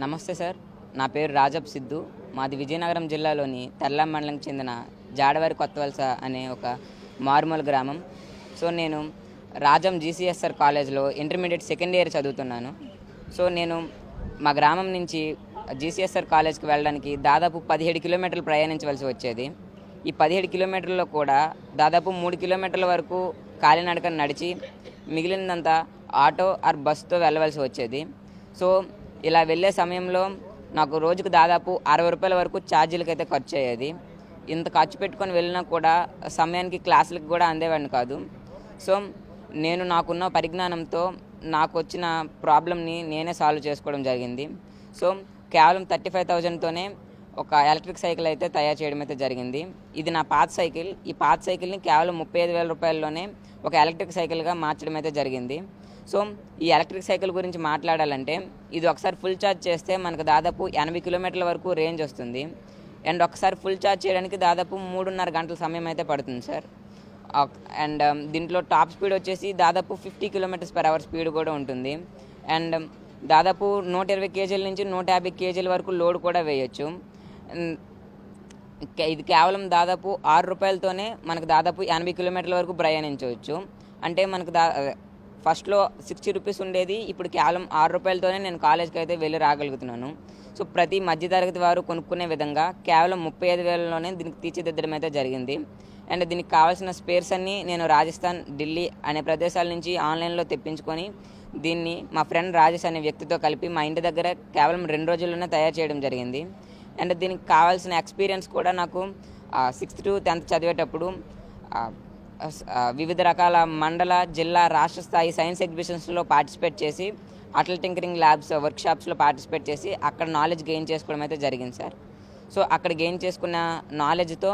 నమస్తే సార్. నా పేరు రాజబ్ సిద్ధు. మాది విజయనగరం జిల్లాలోని తెల్లం మండలంకి చెందిన జాడవారి కొత్తవలస అనే ఒక మారుమూల గ్రామం. సో నేను రాజం జీసీఎస్ఆర్ కాలేజ్లో ఇంటర్మీడియట్ సెకండ్ ఇయర్ చదువుతున్నాను. సో నేను మా గ్రామం నుంచి జీసీఎస్ఆర్ కాలేజ్కి వెళ్ళడానికి దాదాపు పదిహేడు కిలోమీటర్లు ప్రయాణించవలసి వచ్చేది. ఈ పదిహేడు కిలోమీటర్లో కూడా దాదాపు మూడు కిలోమీటర్ల వరకు కాలినడకను నడిచి మిగిలినంతా ఆటో ఆర్ బస్సుతో వెళ్ళవలసి వచ్చేది. సో ఇలా వెళ్ళే సమయంలో నాకు రోజుకు దాదాపు అరవై రూపాయల వరకు ఛార్జీలకు అయితే ఖర్చు అయ్యేది ఇంత ఖర్చు పెట్టుకొని వెళ్ళినా కూడా సమయానికి క్లాసులకు కూడా అందేవాడిని కాదు. సో నేను నాకున్న పరిజ్ఞానంతో నాకు వచ్చిన ప్రాబ్లమ్ని నేనే సాల్వ్ చేసుకోవడం జరిగింది. సో కేవలం థర్టీ ఫైవ్ థౌజండ్తోనే ఒక ఎలక్ట్రిక్ సైకిల్ అయితే తయారు చేయడం అయితే జరిగింది. ఇది నా పాత సైకిల్. ఈ పాత సైకిల్ని కేవలం ముప్పై ఐదు వేల రూపాయల్లోనే ఒక ఎలక్ట్రిక్ సైకిల్గా మార్చడం అయితే జరిగింది. సో ఈ ఎలక్ట్రిక్ సైకిల్ గురించి మాట్లాడాలంటే ఇది ఒకసారి ఫుల్ ఛార్జ్ చేస్తే మనకు దాదాపు ఎనభై కిలోమీటర్ల వరకు రేంజ్ వస్తుంది. అండ్ ఒకసారి ఫుల్ ఛార్జ్ చేయడానికి దాదాపు మూడున్నర గంటల సమయం అయితే పడుతుంది సార్. అండ్ um, దీంట్లో టాప్ స్పీడ్ వచ్చేసి దాదాపు fifty kilometres per hour speed కూడా ఉంటుంది. అండ్ um, దాదాపు నూట ఇరవై కేజీల నుంచి నూట యాభై కేజీల వరకు లోడ్ కూడా వేయచ్చు. ఇది కేవలం దాదాపు ఆరు రూపాయలతోనే మనకు దాదాపు ఎనభై కిలోమీటర్ల వరకు ప్రయాణించవచ్చు. అంటే మనకు దా ఫస్ట్లో సిక్స్టీ రూపీస్ ఉండేది ఇప్పుడు కేవలం ఆరు రూపాయలతోనే నేను కాలేజ్కి అయితే వెళ్ళి రాగలుగుతున్నాను. సో ప్రతి మధ్యతరగతి వారు కొనుక్కునే విధంగా కేవలం ముప్పై ఐదు వేలలోనే దీనికి తీర్చిదిద్దడం అయితే జరిగింది. అండ్ దీనికి కావాల్సిన స్పేర్స్ అన్నీ నేను రాజస్థాన్ ఢిల్లీ అనే ప్రదేశాల నుంచి ఆన్లైన్లో తెప్పించుకొని దీన్ని మా ఫ్రెండ్ రాజేష్ అనే వ్యక్తితో కలిపి మా ఇంటి దగ్గర కేవలం రెండు రోజుల్లోనే తయారు చేయడం జరిగింది. అండ్ దీనికి కావాల్సిన ఎక్స్పీరియన్స్ కూడా నాకు సిక్స్త్ టు టెన్త్ చదివేటప్పుడు వివిధ రకాల మండల జిల్లా రాష్ట్ర స్థాయి సైన్స్ ఎగ్జిబిషన్స్లో పార్టిసిపేట్ చేసి అటల్ టింకరింగ్ ల్యాబ్స్ వర్క్షాప్స్లో పార్టిసిపేట్ చేసి అక్కడ నాలెడ్జ్ గెయిన్ చేసుకోవడం అయితే జరిగింది సార్. సో అక్కడ గెయిన్ చేసుకున్న నాలెడ్జ్తో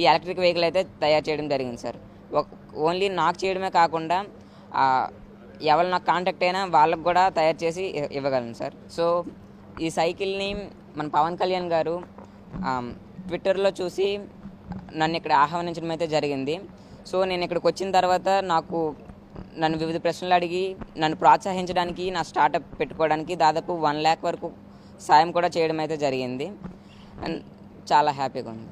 ఈ ఎలక్ట్రిక్ వెహికల్ అయితే తయారు చేయడం జరిగింది సార్. ఓన్లీ నాకు చేయడమే కాకుండా ఎవరు నాకు కాంటాక్ట్ అయినా వాళ్ళకు కూడా తయారు చేసి ఇవ్వగలను సార్. సో ఈ సైకిల్ని మన పవన్ కళ్యాణ్ గారు ట్విట్టర్లో చూసి నన్ను ఇక్కడ ఆహ్వానించడం అయితే జరిగింది. సో నేను ఇక్కడికి వచ్చిన తర్వాత నాకు నన్ను వివిధ ప్రశ్నలు అడిగి నన్ను ప్రోత్సహించడానికి నా స్టార్టప్ పెట్టుకోవడానికి దాదాపు వన్ ల్యాక్ వరకు సాయం కూడా చేయడం అయితే జరిగింది. అండ్ చాలా హ్యాపీగా ఉంది.